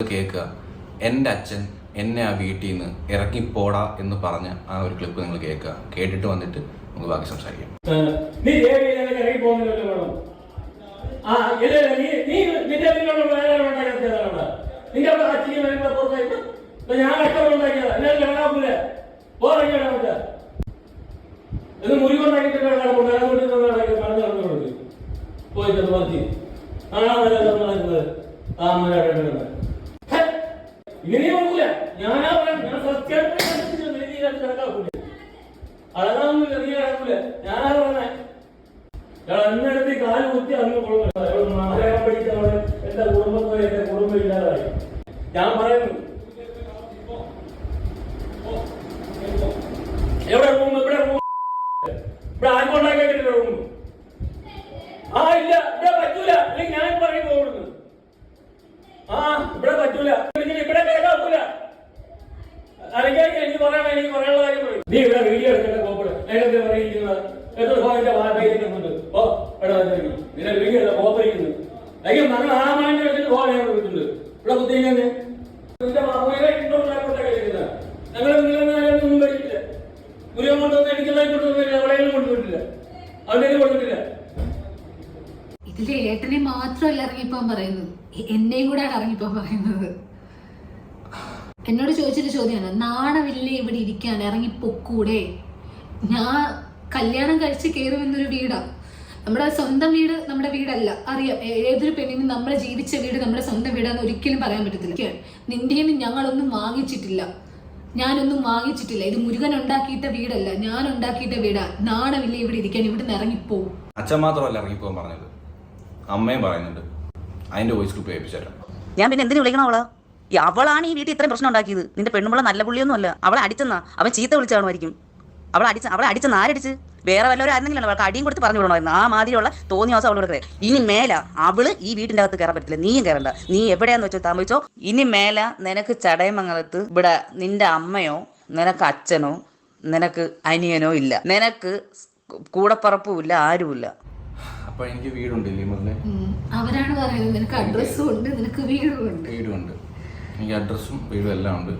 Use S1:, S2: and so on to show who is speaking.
S1: കേൾക്കുക എന്റെ അച്ഛൻ എന്നെ ആ വീട്ടിൽ നിന്ന് പോടാ എന്ന് പറഞ്ഞ ആ ഒരു ക്ലിപ്പ് നിങ്ങൾ കേൾക്കുക കേട്ടിട്ട് വന്നിട്ട് നമുക്ക് ബാക്കി സംസാരിക്കാം
S2: ആ ഇങ്ങനെ നോക്കൂല ഞാനാ പറയാം ഞാൻ സത്യമായിട്ട് നടക്കാക്കൂല അളകാവുന്നില്ല നീ അളക്കൂല ഞാനാ പറഞ്ഞേ ഞാൻ അന്നെടുത്ത് കാൽ കുത്തി അങ്ങ് കൊള്ളുന്നില്ല മലയാളം പഠിച്ചവൾ എന്റെ കുടുംബത്തോടെ എന്റെ കുടുംബം ഇല്ലാതായി. ഞാൻ പറയുന്നു. എവിടെ റൂം? ഇവിടെ റൂം. ഇവിടെ ആർക്കുണ്ടാക്കിയിട്ടില്ല റൂം. ആ ഇല്ല. ഇവിടെ പറ്റൂല. ഞാൻ പറയും പോകുന്നു ആ ഇവിടെ പറ്റൂല. ഇവിടെ ഇവിടെ കേൾക്കാക്കൂല അല്ലെങ്കിൽ എനിക്ക് പറയാൻ എനിക്ക് പറയാനുള്ള കാര്യം പറയും. നീ ഇവിടെ വീഡിയോ എടുക്കേണ്ട കോപ്പിട് നേരത്തെ പറയുന്നത് എത്ര ഫോണിന്റെ വാർത്തയിലുണ്ട് ഓ എടാ നിന്റെ വീഡിയോ അല്ല കോപ്പറിക്കുന്നത് അയ്യോ ഞങ്ങൾ ആ മാന്റെ വെച്ചിട്ട് ഫോൺ ഞാൻ കൊടുത്തിട്ടുണ്ട് ഇവിടെ
S3: ഇതിൽ ഏട്ടനെ മാത്രമല്ല ഇറങ്ങിപ്പോൻ പറയുന്നത്. എന്നെയും കൂടെയാണ് ഇറങ്ങിപ്പോൻ പറയുന്നത്. എന്നോട് ചോദിച്ചൊരു ചോദ്യമാണ് നാണമില്ലേ ഇവിടെ ഇരിക്കാൻ? ഇറങ്ങി പൊക്കൂടെ? ഞാൻ കല്യാണം കഴിച്ച് കയറുമെന്നൊരു വീടാ. നമ്മുടെ സ്വന്തം വീട് നമ്മുടെ വീടല്ല. അറിയാം ഏതൊരു പെണ്ണിനും നമ്മൾ ജീവിച്ച വീട് നമ്മുടെ സ്വന്തം വീടാന്ന് ഒരിക്കലും പറയാൻ പറ്റത്തില്ല. നിന്റെയും ഞങ്ങളൊന്നും വാങ്ങിച്ചിട്ടില്ല. ഞാനൊന്നും വാങ്ങിച്ചിട്ടില്ല. ഇത് മുരുകൻ ഉണ്ടാക്കിയിട്ട വീടല്ല. ഞാൻ ഉണ്ടാക്കിയിട്ട വീടാ. നാണമില്ലേ ഇവിടെ ഇരിക്കാൻ? ഇവിടെ നിന്ന് ഇറങ്ങിപ്പോവും
S1: അച്ഛൻ മാത്രമല്ല ഇറങ്ങിപ്പോകാൻ പറഞ്ഞത്. അമ്മയും പറയുന്നുണ്ട് അതിന്റെ വോയിസ് ക്ലിപ്പ് കേൾപ്പിച്ചുതരാം
S4: ഞാൻ പിന്നെ എന്തിനു വിളിക്കണം അവളാ? അവളാണ് ഈ വീട്ടിൽ ഇത്രയും പ്രശ്നം ഉണ്ടാക്കിയത്. നിന്റെ പെണ്ണുമ്പള നല്ല പുള്ളിയൊന്നും അല്ല അവളെ അടിച്ചെന്നാ. അവൻ ചീത്ത വിളിച്ചാണുമായിരിക്കും അവളെ അടിച്ച അവളെ അടിച്ചെന്ന് ആരടിച്ച്? വേറെ വല്ലവരും ആരെങ്കിലും അവൾക്ക് അടിയും കൊടുത്ത് പറഞ്ഞു വിടണമായിരുന്നു. ആ മാതിരിയുള്ള തോന്നിയ ദിവസം അവളോട് കയറി ഇനി മേല അവൾ ഈ വീട്ടിന്റെ അകത്ത് കയറാൻ പറ്റില്ല നീയും കയറണ്ട. നീ എവിടെയാന്ന് വെച്ചോ താമസിച്ചോ? ഇനി മേല നിനക്ക് ചടയമംഗലത്ത് ഇവിടെ നിന്റെ അമ്മയോ നിനക്ക് അച്ഛനോ നിനക്ക് അനിയനോ ഇല്ല. നിനക്ക് കൂടപ്പറപ്പും ഇല്ല ആരുമില്ല.
S1: അപ്പൊ എനിക്ക് വീടുണ്ട്.
S3: അവരാണ് പറയുന്നത്. നിനക്ക് അഡ്രസ്സും ഉണ്ട് നിനക്ക് വീടും ഉണ്ട്
S1: വീടുണ്ട്. എനിക്ക് അഡ്രസ്സും വീടും എല്ലാം ഉണ്ട്.